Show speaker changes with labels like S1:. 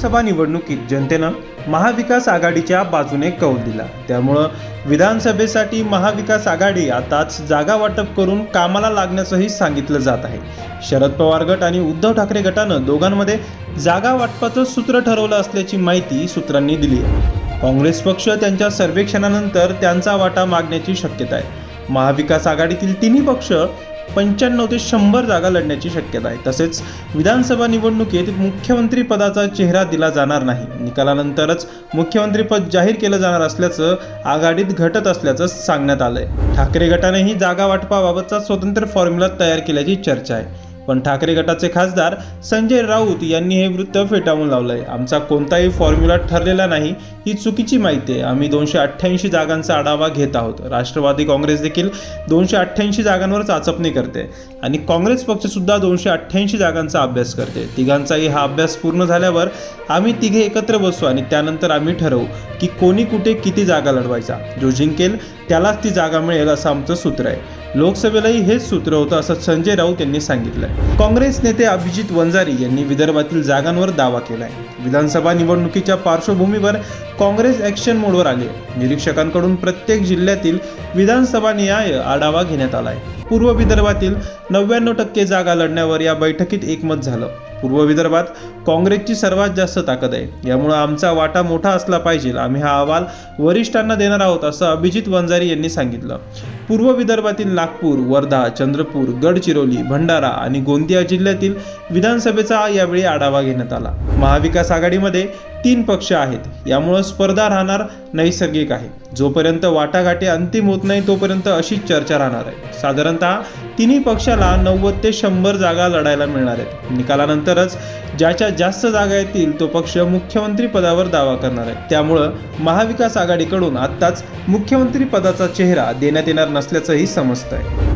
S1: विधानसभा निवडणुकीत जनतेनं महाविकास आघाडीच्या बाजूने कौल दिला. त्यामुळं विधानसभेसाठी महाविकास आघाडी आताच जागा वाटप करून कामाला लागण्याचंही सांगितलं जात आहे. शरद पवार गट आणि उद्धव ठाकरे गटानं दोघांमध्ये जागा वाटपाचं सूत्र ठरवलं असल्याची माहिती सूत्रांनी दिली आहे. काँग्रेस पक्ष त्यांच्या सर्वेक्षणानंतर त्यांचा वाटा मागण्याची शक्यता आहे. महाविकास आघाडीतील तिन्ही पक्ष पंच्याण्णव ते शंभर जागा लढण्याची शक्यता आहे. तसेच विधानसभा निवडणुकीत मुख्यमंत्री पदाचा चेहरा दिला जाणार नाही. निकालानंतरच मुख्यमंत्रीपद जाहीर केलं जाणार असल्याचं आघाडीत घटत असल्याचं सांगण्यात आलंय. ठाकरे गटानेही जागा वाटपाबाबतचा स्वतंत्र फॉर्म्युला तयार केल्याची चर्चा आहे. पण ठाकरे गटाचे खासदार संजय राऊत यांनी हे वृत्त फेटाळून लावलंय. आमचा कोणताही फॉर्म्युला ठरलेला नाही ही चुकीची माहिती आहे. आम्ही दोनशे अठ्ठ्याऐंशी जागांचा आढावा घेत आहोत. राष्ट्रवादी काँग्रेस देखील दोनशे अठ्ठ्याऐंशी जागांवर चाचपणी करते आणि काँग्रेस पक्ष सुद्धा दोनशे अठ्ठ्याऐंशी जागांचा अभ्यास करते. तिघांचाही हा अभ्यास पूर्ण झाल्यावर आम्ही तिघे एकत्र बसू आणि त्यानंतर आम्ही ठरवू की कोणी कुठे किती जागा लढवायचा. जो जिंकेल त्यालाच ती जागा मिळेल असं आमचं सूत्र आहे. लोकसभेलाही हेच सूत्र होतं असं संजय राऊत यांनी सांगितलंय. काँग्रेस नेते अभिजित वंजारी यांनी विदर्भातील जागांवर दावा केलाय. विधानसभा निवडणुकीच्या पार्श्वभूमीवर काँग्रेस ॲक्शन मोडवर आले. निरीक्षकांकडून प्रत्येक जिल्ह्यातील विधानसभा न्याय आढावा घेण्यात आलाय. पूर्व विदर्भातील नव्याण्णव टक्के जागा लढण्यावर या बैठकीत एकमत झालं. पूर्व विदर्भात काँग्रेसची सर्वात जास्त ताकद आहे. यामुळं आमचा वाटा मोठा असला पाहिजे. आम्ही हा अहवाल वरिष्ठांना देणार आहोत असं अभिजित वंजारी यांनी सांगितलं. पूर्व विदर्भातील नागपूर वर्धा चंद्रपूर गडचिरोली भंडारा आणि गोंदिया जिल्ह्यातील विधानसभेचा यावेळी आढावा घेण्यात आला. महाविकास आघाडीमध्ये तीन पक्ष आहेत. यामुळं स्पर्धा राहणार नैसर्गिक आहे. जोपर्यंत वाटाघाटी अंतिम होत नाही तोपर्यंत अशीच चर्चा राहणार आहे. साधारणतः तिन्ही पक्षाला नव्वद ते शंभर जागा लढायला मिळणार आहेत. निकालानंतरच ज्याच्या जास्त जागा येतील तो पक्ष मुख्यमंत्री पदावर दावा करणार आहे. त्यामुळं महाविकास आघाडीकडून आत्ताच मुख्यमंत्री पदाचा चेहरा देण्यात येणार नसल्याचंही समजतं आहे